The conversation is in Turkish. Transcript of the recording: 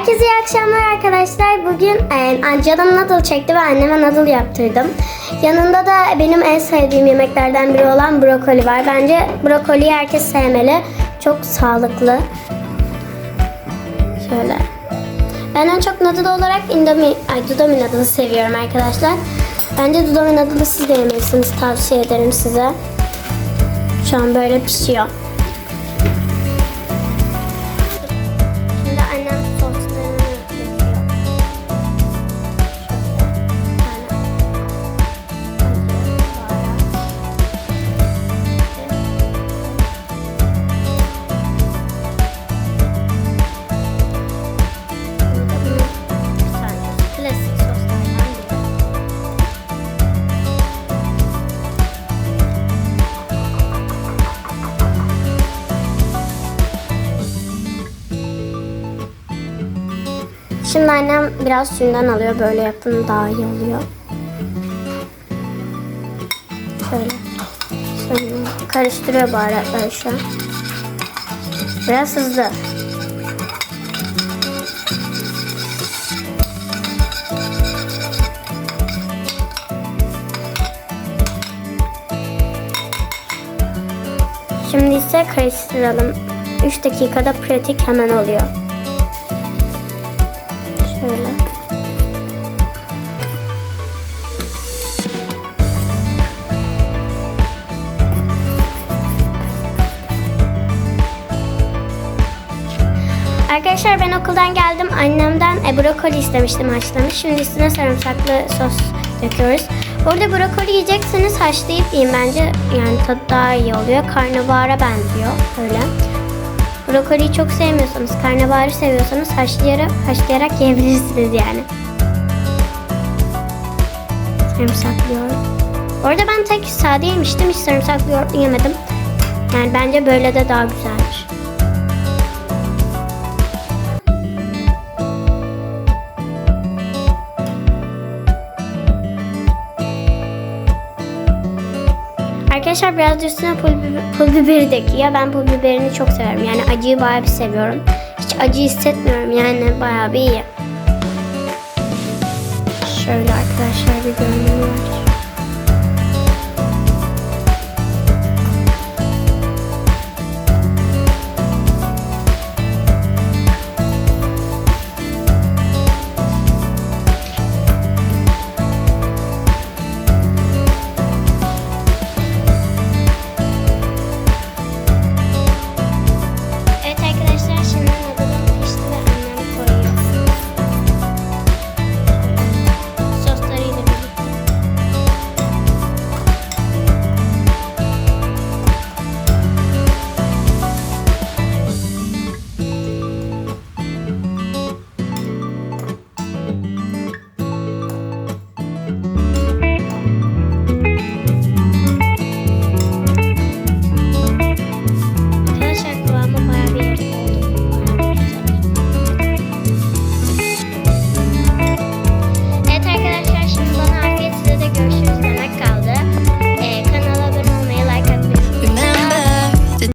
Herkese iyi akşamlar arkadaşlar. Bugün e, canım noodle çekti ve anneme noodle yaptırdım. Yanında da benim en sevdiğim yemeklerden biri olan brokoli var. Bence brokoliyi herkes sevmeli. Çok sağlıklı. Şöyle. Ben en çok noodle olarak indomie, ay dudami noodle'ı seviyorum arkadaşlar. Bence dudami noodle'ı siz de yemelisiniz. Tavsiye ederim size. Şu an böyle pişiyor. Şimdi annem biraz suyundan alıyor. Böyle yapın daha iyi oluyor. Şöyle. Suyunu karıştırıyor baharatları şu an. Biraz hızlı. Şimdi ise karıştıralım. 3 dakikada pratik hemen oluyor. Şöyle. Arkadaşlar ben okuldan geldim. Annemden e, brokoli istemiştim haşlamış. Şimdi üstüne sarımsaklı sos döküyoruz. Burada brokoli yiyecekseniz haşlayıp yiyin bence. Yani tadı daha iyi oluyor. Karnabahara benziyor. Öyle. Brokoliyi çok sevmiyorsanız, karnabaharı seviyorsanız haşlayarak, haşlayarak yiyebilirsiniz yani. Sarımsaklı yoğurt. Orada ben tek sade yemiştim. Hiç sarımsaklı yoğurt yemedim. Yani bence böyle de daha güzeldir. Arkadaşlar biraz da üstüne pul, pul biberi döküyor. Ben pul biberini çok severim. Yani acıyı bayağı bir seviyorum. Hiç acı hissetmiyorum yani bayağı bir iyi. Şöyle arkadaşlar bir görünümü var.